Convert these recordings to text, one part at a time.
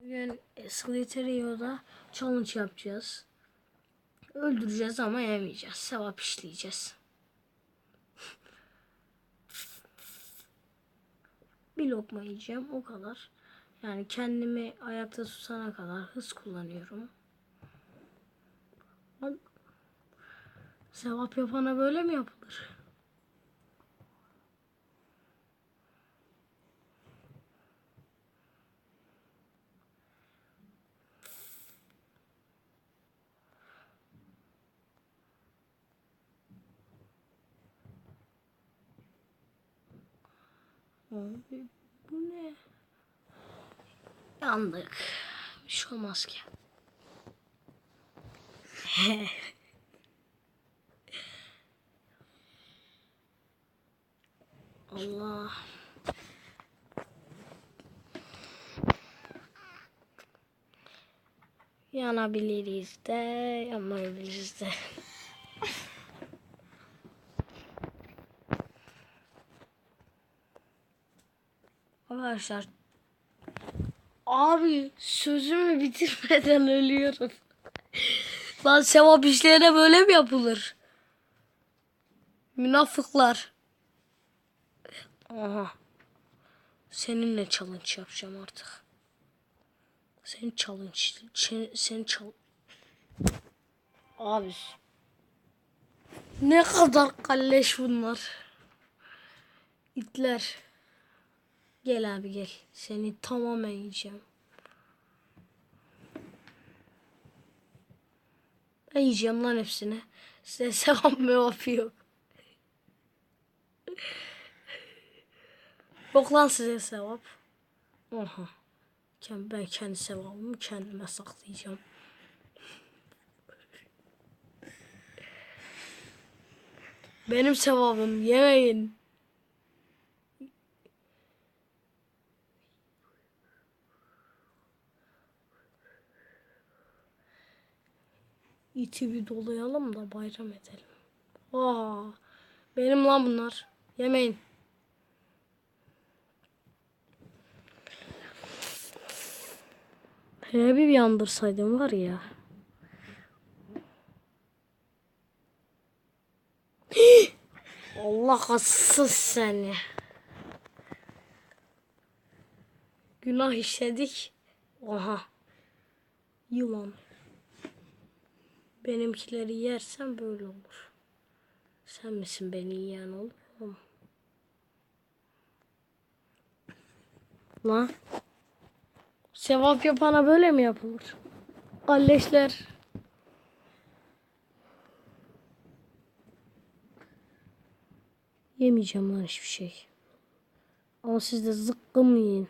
Bugün Slytherin'da challenge yapacağız. Öldüreceğiz ama yemeyeceğiz. Sevap işleyeceğiz. Bir lokma yiyeceğim o kadar. Yani kendimi ayakta tutana kadar hız kullanıyorum. Sevap yapana böyle mi yapılır? Abi bu ne? Yandık. Bir şey olmaz ki. Allah. Yanabiliriz de, yanmayabiliriz de. Arkadaşlar Abi sözümü bitirmeden ölüyorum. Lan sevap işlerine böyle mi yapılır? Münafıklar. Aha. Seninle challenge yapacağım artık. Senin challenge. Sen, sen. Abi. Ne kadar kalleş bunlar. İtler. Gel abi gel. Seni tamamen yiyeceğim. Ben yiyeceğim lan hepsini. Size sevap mevap yok. yok lan size sevap. Oha. Ben kendi sevabımı kendime saklayacağım. Benim sevabım yemeyin. İti bir dolayalım da bayram edelim. Aa, benim lan bunlar. Yemeyin. Hele bir yandırsaydım var ya. Allah hassız seni. Günah işledik. Oha. Yılan. Benimkileri yersen böyle olur. Sen misin beni yiyen oğlum? Lan. Sevap yapana böyle mi yapılır? Kalleşler. Yemeyeceğim lan hiçbir şey. Ama siz de zıkkım yiyin.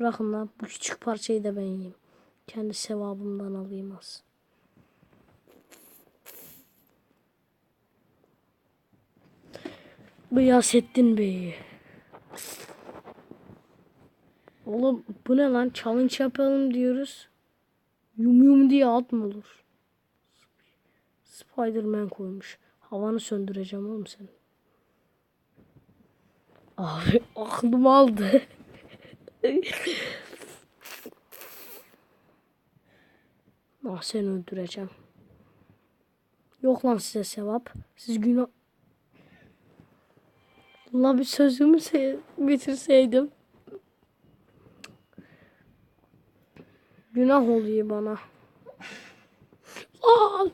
Bırakın lan bu küçük parçayı da ben yiyeyim. Kendi sevabımdan alayım az. Gıyasettin Bey. Oğlum bu ne lan? Challenge yapalım diyoruz. Yum yum diye at mı olur? Spiderman koymuş. Havanı söndüreceğim oğlum sen. Abi aklım aldı. Ah seni öldüreceğim. Yok lan size sevap. Siz günah... La bir sözümü se- bitirseydim. Günah oluyor bana. Aa!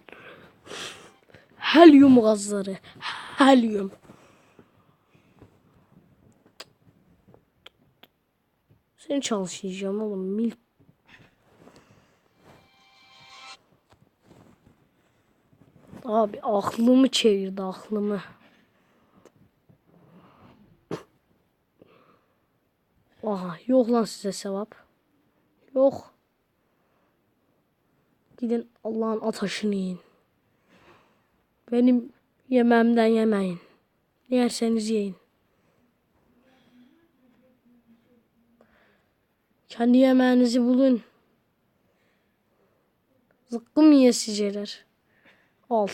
Helyum gazları. Helyum. Seni çalışacağım oğlum. Mil Abi aklımı çevirdi aklımı. Aha yok lan size sevap. Yok. Gidin Allah'ın ataşını yiyin. Benim yememden yemeyin. Yerseniz yiyin. Kendi yemeğinizi bulun. Zıkkım yiyesiceler. Al.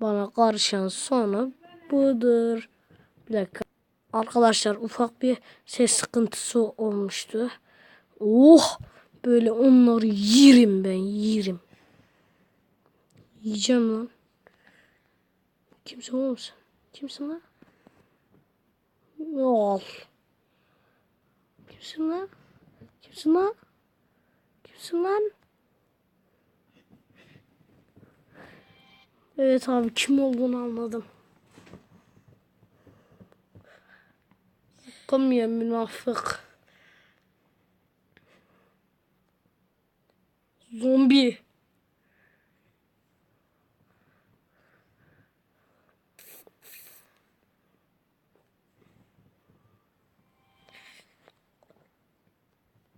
Bana karışan sonu budur. Bir dakika. Arkadaşlar ufak bir ses sıkıntısı olmuştu. Oh böyle onları yerim ben yerim. Yiyeceğim lan. Kimsin oğlum sen? Kimsin lan? Al. Kimsin lan? Kimsin lan? Kimsin lan? Evet abi kim olduğunu anladım. Kom ya münafık. Zombi.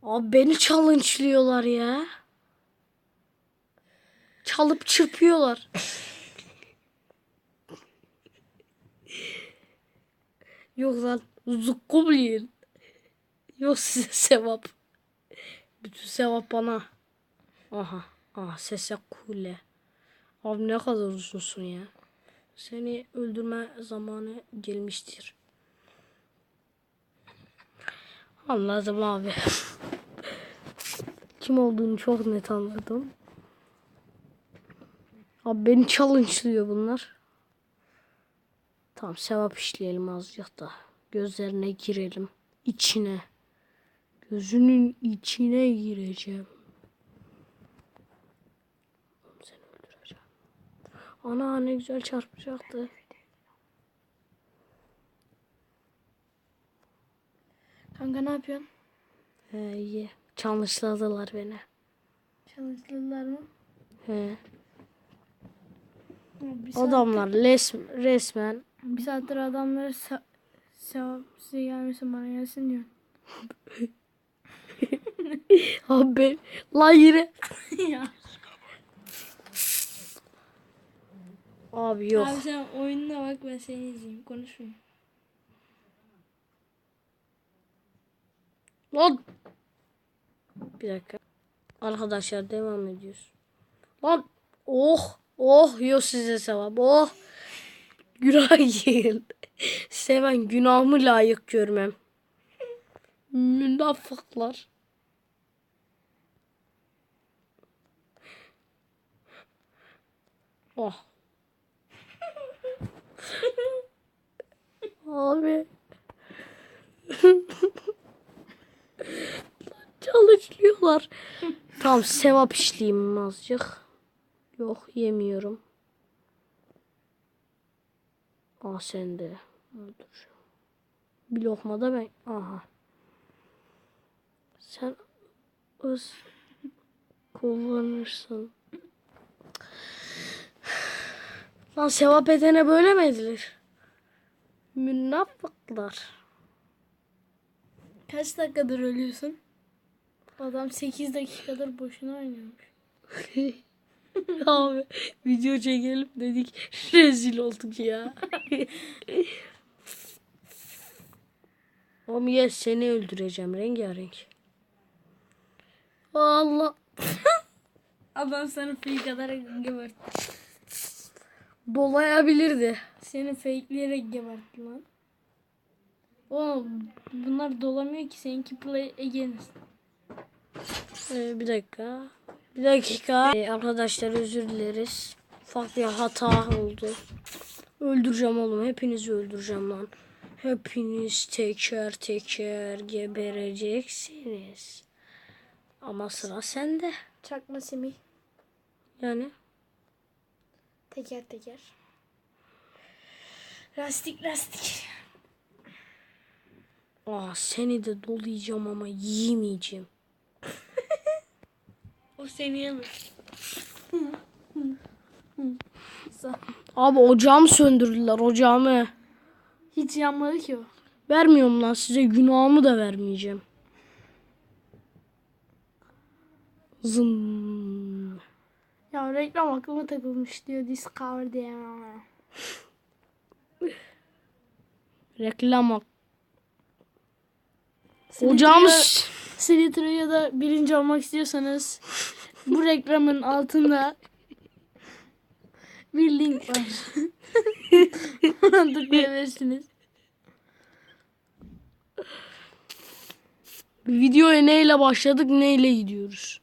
Abi beni challenge'lıyorlar ya. Çalıp çırpıyorlar. Yok lan zukkum yiyin. Yok size sevap. Bütün sevap bana. Aha. Aha sese kule. Abi ne kadar uzunsun ya. Seni öldürme zamanı gelmiştir. Anladım abi. Kim olduğunu çok net anladım. Abi beni challenge'lıyor bunlar. Tamam sevap işleyelim azıcık da. Gözlerine girelim. İçine. Gözünün içine gireceğim. Seni öldüreceğim. Ana ne güzel çarpacaktı. Kanka ne yapıyorsun? He iyi. Challenge'ladılar beni. Çalıştılar mı? He. Bir, saat, Adamlar res, resmen bir saattir adamlara se sevap size gelmesin bana gelsin diyor. abi la ya. abi yok. Abi sen oyununa bak ben seni izleyeyim konuşmayayım. Lan. Bir dakika. Arkadaşlar devam ediyoruz. Lan. Oh. Oh. Yok size sevap. Oh. Günah değil. Seven günahımı layık görmem. Münafıklar. Oh. Abi. Çalışıyorlar. tamam sevap işleyeyim azıcık. Yok yemiyorum. Aa sen de. Dur. Bir lokma da ben. Aha. Sen ız kullanırsın. Lan sevap edene böyle mi edilir? Münafıklar. Kaç dakikadır ölüyorsun? Adam 8 dakikadır boşuna oynuyormuş. Abi video çekelim dedik. Rezil olduk ya. Oğlum ya seni öldüreceğim rengarenk. Allah. Adam seni fake atarak gebertti. Dolayabilirdi. Seni fakeleyerek gebertti lan. Oğlum bunlar dolamıyor ki seninki play against. Ee, bir dakika. Bir dakika. Ee, arkadaşlar özür dileriz. Ufak bir hata oldu. Öldüreceğim oğlum. Hepinizi öldüreceğim lan. Hepiniz teker teker gebereceksiniz. Ama sıra sende. Çakma Semih. Yani Teker teker. Lastik lastik. Aa, seni de dolayacağım ama yiyemeyeceğim. O seni yemez. Abi ocağımı söndürdüler ocağımı. Hiç yanmadı ki o. Vermiyorum lan size günahımı da vermeyeceğim. Zın. Ya reklam aklıma takılmış diyor Discover diye. Reklam ak- Ocağımız Slitro'ya da birinci olmak istiyorsanız bu reklamın altında bir link var. Ona tıklayabilirsiniz. Videoya neyle başladık neyle gidiyoruz.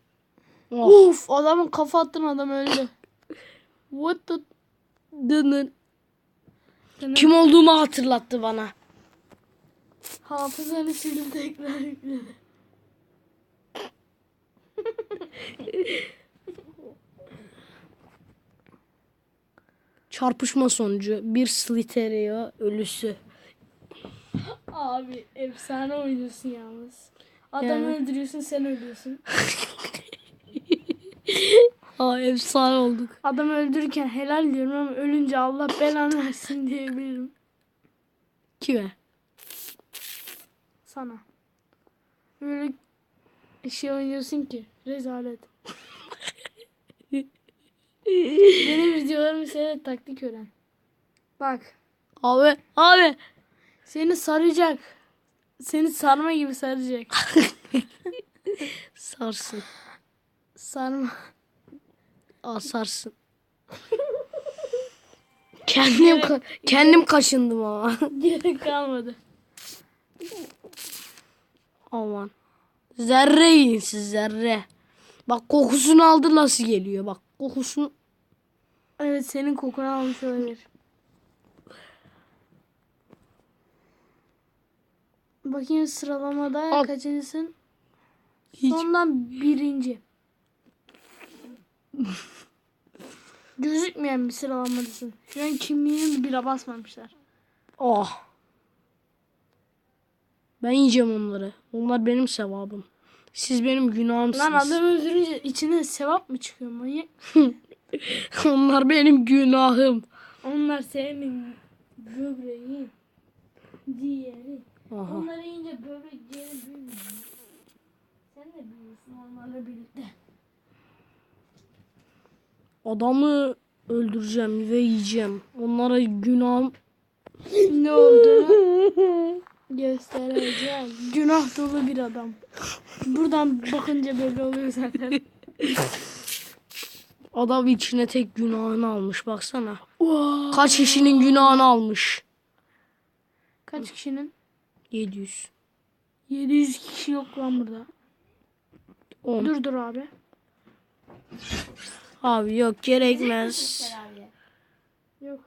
Oh. Uf adamın kafa attın adam öldü. What the... Dının. Kim olduğumu hatırlattı bana. Hafızanı silip tekrar yükledi. Çarpışma sonucu bir Slytherin ölüsü. Abi efsane oynuyorsun yalnız. Adamı Yani. öldürüyorsun sen ölüyorsun. Aa efsane olduk. Adamı öldürürken helal diyorum ama ölünce Allah belanı versin diyebilirim Kime? sana. Böyle şey oynuyorsun ki rezalet. Benim videolarımı seyret taktik öğren. Bak Abi abi. seni saracak. Seni sarma gibi saracak. Sarsın. Sarma. Aa sarsın. kendim ka- kendim kaşındım ama. Gerek kalmadı. Aman. Zerre yiyin siz zerre. Bak kokusunu aldı nasıl geliyor bak kokusunu. Evet senin kokunu almış olabilir. Bakayım sıralamada Al. kaçıncısın? Hiç. Sondan birinci. Gözükmeyen bir sıralamadasın. Şu an kimliğinin bile basmamışlar. Oh. Ben yiyeceğim onları. Onlar benim sevabım. Siz benim günahımsınız. Lan adam öldürünce içine sevap mı çıkıyor manyak? Onlar benim günahım. Onlar senin böbreğin. Diğeri. Aha. Onları yiyince böbrek diğeri büyümüyor. Sen de büyüyorsun onlarla birlikte. Adamı öldüreceğim ve yiyeceğim. Onlara günahım. ne olduğunu göstereceğim. Günah dolu bir adam. Buradan bakınca belli oluyor zaten. Adam içine tek günahını almış baksana. Kaç kişinin günahını almış? Kaç kişinin? 700. 700 kişi yok lan burada. 10. Dur dur abi. Abi yok gerekmez. Yok.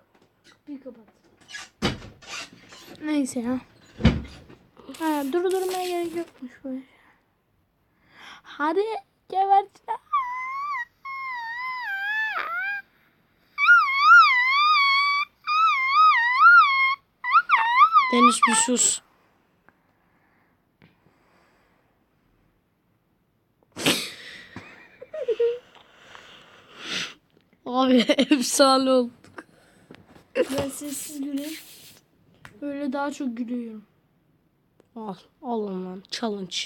Bir kapat. Neyse ya. Ha, durdurmaya gerek yokmuş bu. Hadi geberteceğim. Deniz bir sus. Abi efsane oldu. Ben sessiz güleyim. Öyle daha çok gülüyorum. Al, alın lan challenge.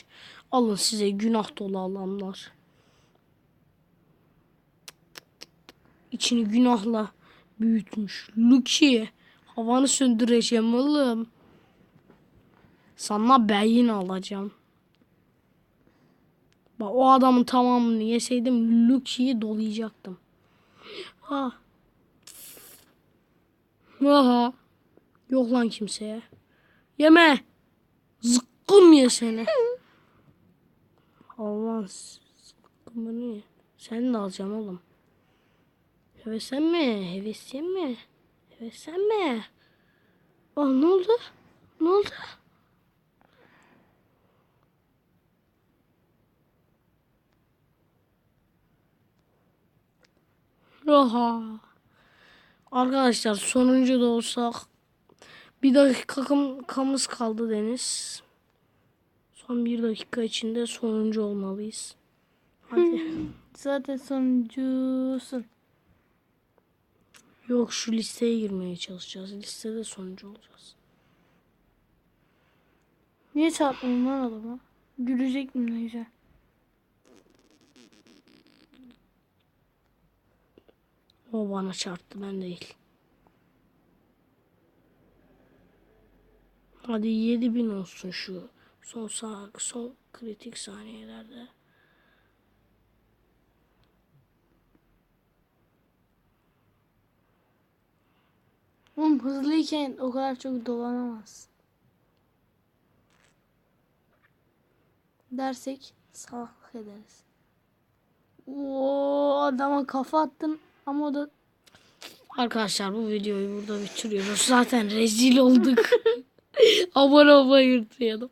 Alın size günah dolu alanlar. İçini günahla büyütmüş. Lucky havanı söndüreceğim oğlum. Sana beyin alacağım. Bak o adamın tamamını yeseydim Lucky'yi dolayacaktım. Ha. Aha. Yok lan kimseye. Yeme. Zıkkım ye seni. Allah zıkkımını ye. Sen de alacağım oğlum. Heveslenme. Heveslenme. Heveslenme. Aa ne oldu? Ne oldu? Oha. Arkadaşlar sonuncu da olsak bir dakikamız kaldı Deniz. Son bir dakika içinde sonuncu olmalıyız. Hadi. Zaten sonuncusun. Yok şu listeye girmeye çalışacağız. Listede sonuncu olacağız. Niye çarpmadın lan adama? Gülecektim ne güzel. O bana çarptı ben değil. Hadi 7000 olsun şu son sağ, son kritik saniyelerde. Oğlum hızlıyken o kadar çok dolanamaz. dersek salak ederiz. Oo adama kafa attın ama o da Arkadaşlar bu videoyu burada bitiriyoruz. Zaten rezil olduk. Abone olmayı unutmayalım.